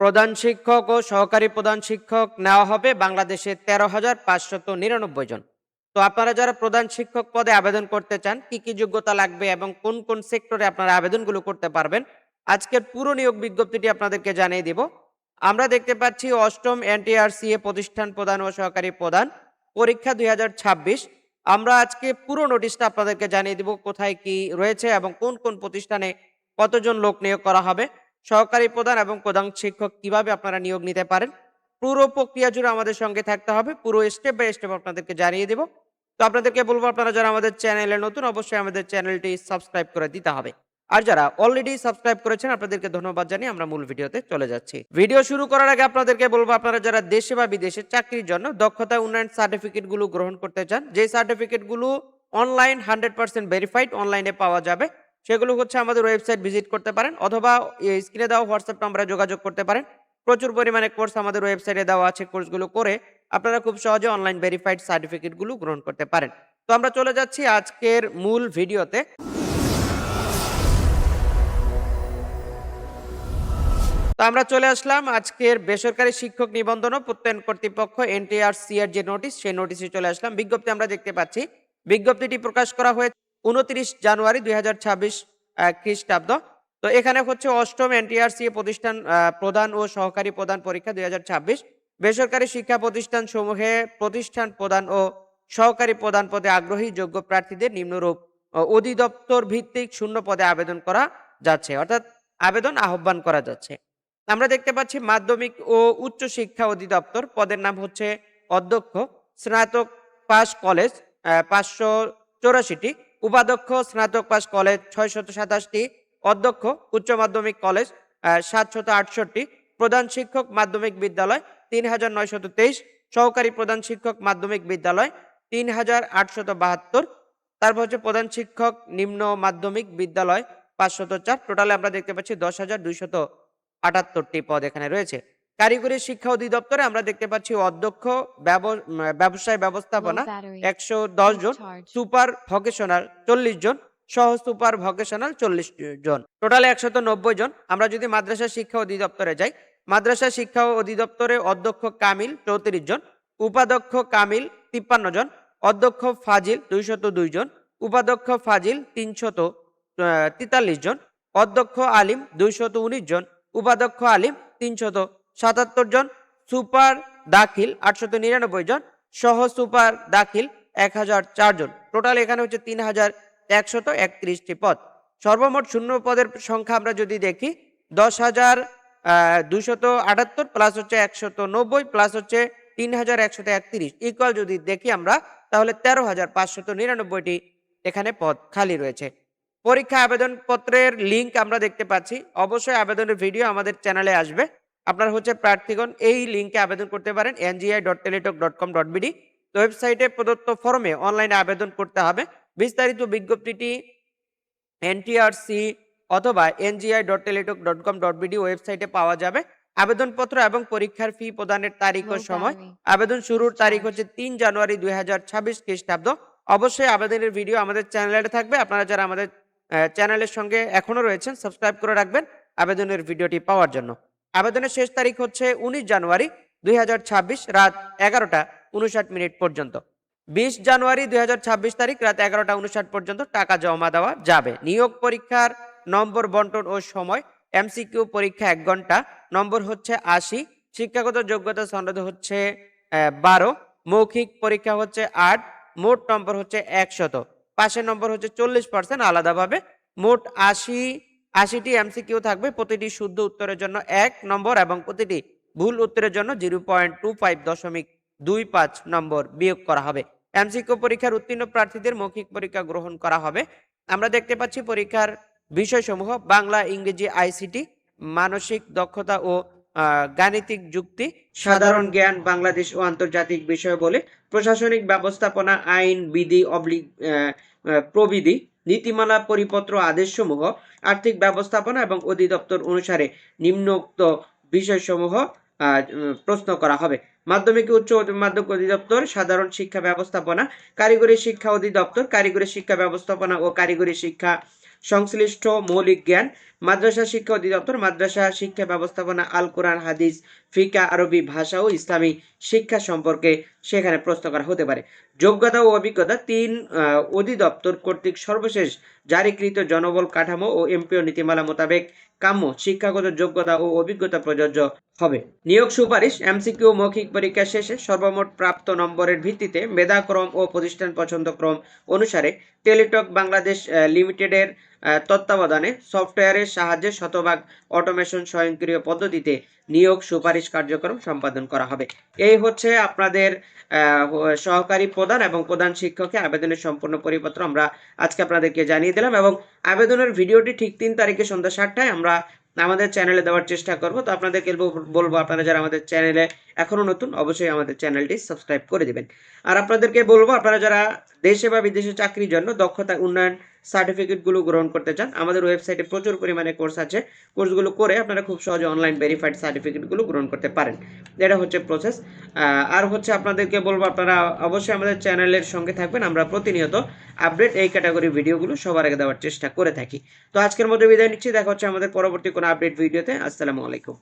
প্রধান শিক্ষক ও সহকারী প্রধান শিক্ষক নেওয়া হবে বাংলাদেশে তেরো হাজার পাঁচশত নিরানব্বই জন। তো আপনারা যারা প্রধান শিক্ষক পদে আবেদন করতে চান, কি কি যোগ্যতা লাগবে এবং কোন কোন সেক্টরে আপনারা আবেদনগুলো করতে পারবেন, আজকের পুরো নিয়োগ বিজ্ঞপ্তিটি আপনাদেরকে জানিয়ে দিব। আমরা দেখতে পাচ্ছি অষ্টম এনটিআরসিএ প্রতিষ্ঠান প্রধান ও সহকারী প্রধান, পরীক্ষা দুই হাজার ছাব্বিশ। আমরা আজকে পুরো নোটিশটা আপনাদেরকে জানিয়ে দিব কোথায় কি রয়েছে এবং কোন কোন প্রতিষ্ঠানে কতজন লোক নিয়োগ করা হবে। সহকারী প্রধান এবং প্রধান শিক্ষক কীভাবে আপনারা নিয়োগ নিতে পারেন? পুরো প্রক্রিয়া জুড়ে আমাদের সঙ্গে থাকতে হবে। পুরো স্টেপ বাই স্টেপ আপনাদেরকে জানিয়ে দেব। তো আপনাদেরকে বলব, আপনারা যারা আমাদের চ্যানেলে নতুন, অবশ্যই আমাদের চ্যানেলটি সাবস্ক্রাইব করে দিতে হবে। আর যারা অলরেডি সাবস্ক্রাইব করেছেন, আপনাদেরকে ধন্যবাদ জানিয়ে আমরা মূল ভিডিওতে চলে যাচ্ছি। ভিডিও শুরু করার আগে আপনাদেরকে বলব, আপনারা যারা দেশে বা বিদেশে চাকরির জন্য দক্ষতা উন্নয়ন সার্টিফিকেটগুলো গ্রহণ করতে চান যে সার্টিফিকেটগুলো অনলাইন হান্ড্রেড পার্সেন্ট ভেরিফাইড অনলাইনে পাওয়া যাবে সেগুলো হচ্ছে আমাদের ওয়েবসাইট ভিজিট করতে পারেন, অথবা স্ক্রিনে দেওয়া হোয়াটসঅ্যাপ নাম্বারে যোগাযোগ করতে পারেন। প্রচুর পরিমাণে কোর্স আমাদের ওয়েবসাইটে দেওয়া আছে কোর্সগুলো করে আপনারা খুব সহজে অনলাইন ভেরিফাইড সার্টিফিকেটগুলো গ্রহণ করতে পারেন। তো আমরা চলে যাচ্ছি আজকের মূল ভিডিওতে। তো আমরা চলে আসলাম আজকের বেসরকারি শিক্ষক নিবন্ধন ও প্রত্যয়ন কর্তৃপক্ষ এনটিআরসি এর যে নোটিশ, সেই নোটিশে চলে আসলাম। বিজ্ঞপ্তি আমরা দেখতে পাচ্ছি। বিজ্ঞপ্তিটি প্রকাশ করা হয়েছে। উনত্রিশ জানুয়ারি দুই হাজার ছাব্বিশ খ্রিস্টাব্দ। তো এখানে হচ্ছে অষ্টম এনটিআরসি প্রতিষ্ঠান প্রধান ও সহকারী প্রধান পরীক্ষা দুই হাজার ছাব্বিশ। বেসরকারি শিক্ষা প্রতিষ্ঠান সমূহে প্রতিষ্ঠান প্রধান ও সহকারী প্রধান পদে আগ্রহী যোগ্য প্রার্থীদের নিম্নরূপ অধিদপ্তর ভিত্তিক শূন্য পদে আবেদন করা যাচ্ছে, অর্থাৎ আবেদন আহ্বান করা যাচ্ছে। আমরা দেখতে পাচ্ছি মাধ্যমিক ও উচ্চ শিক্ষা অধিদপ্তর পদের নাম হচ্ছে অধ্যক্ষ স্নাতক পাস কলেজ পাঁচশো চৌরাশিটি। উপাধ্যক্ষ, স্নাতক পাস কলেজ ছয়শত সাতাশটি, অধ্যক্ষ, উচ্চ মাধ্যমিক কলেজ সাতশত আটষট্টি, প্রধান শিক্ষক মাধ্যমিক বিদ্যালয় তিন হাজার নয়শত তেইশ, সহকারী প্রধান শিক্ষক মাধ্যমিক বিদ্যালয় তিন হাজার আটশত বাহাত্তর, তারপর হচ্ছে প্রধান শিক্ষক নিম্ন মাধ্যমিক বিদ্যালয় পাঁচশত চার। টোটালে আমরা দেখতে পাচ্ছি দশ হাজার দুইশত আটাত্তরটি পদ এখানে রয়েছে। কারিগরি শিক্ষা অধিদপ্তরে আমরা দেখতে পাচ্ছি অধ্যক্ষ ব্যব- ব্যবসায় ব্যবস্থাপনা একশো দশ জন সুপার ভকেশনাল চল্লিশ জন সহ সুপার ভকেশনাল চল্লিশ জন। টোটাল একশত নব্বই জন। আমরা যদি মাদ্রাসা শিক্ষা অধিদপ্তরে যাই মাদ্রাসা শিক্ষা অধিদপ্তরে অধ্যক্ষ কামিল চৌত্রিশ জন উপাধ্যক্ষ কামিল তিপ্পান্ন জন অধ্যক্ষ ফাজিল দুইশত দুই জন উপাধ্যক্ষ ফাজিল তিনশত তেতাল্লিশ জন অধ্যক্ষ আলিম দুইশত উনিশ জন উপাধ্যক্ষ আলিম তিনশত সাতাত্তর জন, সুপার দাখিল আটশত নিরানব্বই জন, সহ সুপার দাখিল এক হাজার চারজন টোটাল এখানে হচ্ছে তিন হাজার একশত একত্রিশটি পদ। সর্বমোট শূন্য পদের সংখ্যা আমরা যদি দেখি, দশ হাজার দুশত আটাত্তর প্লাস হচ্ছে একশত নব্বই প্লাস হচ্ছে তিন হাজার একশত একত্রিশ। ইকুয়াল যদি দেখি আমরা, তাহলে তেরো হাজার পাঁচশত নিরানব্বইটি এখানে পদ খালি রয়েছে। পরীক্ষা আবেদন পত্রের লিংক আমরা দেখতে পাচ্ছি। অবশ্যই আবেদনের ভিডিও আমাদের চ্যানেলে আসবে। আপনার হচ্ছে প্রার্থীগণ এই লিংকে আবেদন করতে পারেন NGI dot Teletalk dot com dot BD ওয়েবসাইটে প্রদত্ত ফর্মে অনলাইনে আবেদন করতে হবে। বিস্তারিত বিজ্ঞপ্তিটি এনটিআরসি অথবা NGI dot Teletalk dot com dot BD ওয়েবসাইটে পাওয়া যাবে। আবেদনপত্র এবং পরীক্ষার ফি প্রদানের তারিখ ও সময়। আবেদন শুরুর তারিখ হচ্ছে তিন জানুয়ারি দুই হাজার ছাব্বিশ খ্রিস্টাব্দ। অবশ্যই আবেদনের ভিডিও আমাদের চ্যানেলে থাকবে। আপনারা যারা আমাদের চ্যানেলের সঙ্গে এখনও রয়েছেন সাবস্ক্রাইব করে রাখবেন আবেদনের ভিডিওটি পাওয়ার জন্য। আবেদনের শেষ তারিখ হচ্ছে উনিশ জানুয়ারি দুই হাজার ছাব্বিশ রাত এগারোটা উনষাট মিনিট পর্যন্ত। বিশ জানুয়ারি দুই তারিখ রাত এগারোটা উনষাট পর্যন্ত টাকা জমা দেওয়া যাবে। নিয়োগ পরীক্ষার নম্বর বন্টন ও সময়, এমসিকিউ পরীক্ষা এক ঘণ্টা, নম্বর হচ্ছে আশি, শিক্ষাগত যোগ্যতা সনদ হচ্ছে বারো, মৌখিক পরীক্ষা হচ্ছে আট, মোট নম্বর হচ্ছে একশত। পাশের নম্বর হচ্ছে চল্লিশ পার্সেন্ট আলাদাভাবে, মোট আশি আশিটি এমসিকিউ থাকবে, প্রতিটি শুদ্ধ উত্তরের জন্য এক নম্বর এবং প্রতিটি ভুল উত্তরের জন্য জিরো পয়েন্ট টু ফাইভ দশমিক দুই পাঁচ নম্বর বিয়োগ করা হবে। এমসিকিউ পরীক্ষার উত্তীর্ণ প্রার্থীদের মৌখিক পরীক্ষা গ্রহণ করা হবে। আমরা দেখতে পাচ্ছি পরীক্ষার বিষয়সমূহ, বাংলা, ইংরেজি, আইসিটি, মানসিক দক্ষতা ও গাণিতিক যুক্তি, সাধারণ জ্ঞান, বাংলাদেশ ও আন্তর্জাতিক বিষয় বলে প্রশাসনিক ব্যবস্থাপনা, আইন, বিধি অবলিক প্রবিধি নীতিমালা পরিপত্র আদেশসমূহ, আর্থিক ব্যবস্থাপনা এবং অধিদপ্তর অনুসারে নিম্নোক্ত বিষয়সমূহ প্রশ্ন করা হবে। মাধ্যমিক উচ্চ মাধ্যমিক অধিদপ্তর, সাধারণ শিক্ষা ব্যবস্থাপনা, কারিগরি শিক্ষা অধিদপ্তর, কারিগরি শিক্ষা ব্যবস্থাপনা ও কারিগরি শিক্ষা সংশ্লিষ্ট মৌলিক জ্ঞান, মাদ্রাসা শিক্ষা অধিদপ্তর, মাদ্রাসা শিক্ষা ব্যবস্থাপনা, আল কোরআন, হাদিস, ফিকা, আরবি ভাষা ও ইসলামী শিক্ষা সম্পর্কে সেখানে প্রশ্ন করা হতে পারে। যোগ্যতা ও অভিজ্ঞতা তিন অধিদপ্তর কর্তৃক সর্বশেষ জারিকৃত জনবল কাঠামো ও এমপিও নীতিমালা মোতাবেক কাম্য, শিক্ষাগত যোগ্যতা ও অভিজ্ঞতা প্রযোজ্য হবে। নিয়োগ সুপারিশ, এমসিকিউ, মৌখিক পরীক্ষা শেষে সর্বমোট প্রাপ্ত নম্বরের ভিত্তিতে মেধাক্রম ও প্রতিষ্ঠান পছন্দক্রম অনুসারে টেলিটক বাংলাদেশ লিমিটেডের তত্ত্বাবধানে সফটওয়্যারের সাহায্যে শতভাগ অটোমেশন স্বয়ংক্রিয় পদ্ধতিতে নিয়োগ সুপারিশ কার্যক্রম সম্পাদন করা হবে। এই হচ্ছে আপনাদের সহকারী প্রধান এবং প্রধান শিক্ষকের আবেদনের সম্পূর্ণ পরিপত্র আমরা আজকে আপনাদেরকে জানিয়ে দিলাম এবং আবেদনের ভিডিওটি ঠিক তিন তারিখে সন্ধ্যা সাতটায় আমরা আমাদের চ্যানেলে দেওয়ার চেষ্টা করব। তো আপনাদেরকে বলব, আপনারা যারা আমাদের চ্যানেলে এখনও নতুন, অবশ্যই আমাদের চ্যানেলটি সাবস্ক্রাইব করে দেবেন। আর আপনাদেরকে বলব, আপনারা যারা দেশে বা বিদেশে চাকরির জন্য দক্ষতা উন্নয়ন সার্টিফিকেটগুলো গ্রহণ করতে চান, আমাদের ওয়েবসাইটে প্রচুর পরিমাণে কোর্স আছে। কোর্সগুলো করে আপনারা খুব সহজে অনলাইন ভেরিফাইড সার্টিফিকেটগুলো গ্রহণ করতে পারেন। এটা হচ্ছে প্রসেস আর হচ্ছে আপনাদেরকে বলব, আপনারা অবশ্যই আমাদের চ্যানেলের সঙ্গে থাকবেন। আমরা প্রতিনিয়ত আপডেট এই ক্যাটাগরি ভিডিওগুলো সবার আগে দেওয়ার চেষ্টা করে থাকি। তো আজকের মধ্যে বিদায় নিচ্ছি। দেখা হচ্ছে আমাদের পরবর্তী কোনো আপডেট ভিডিওতে আসসালামু আলাইকুম।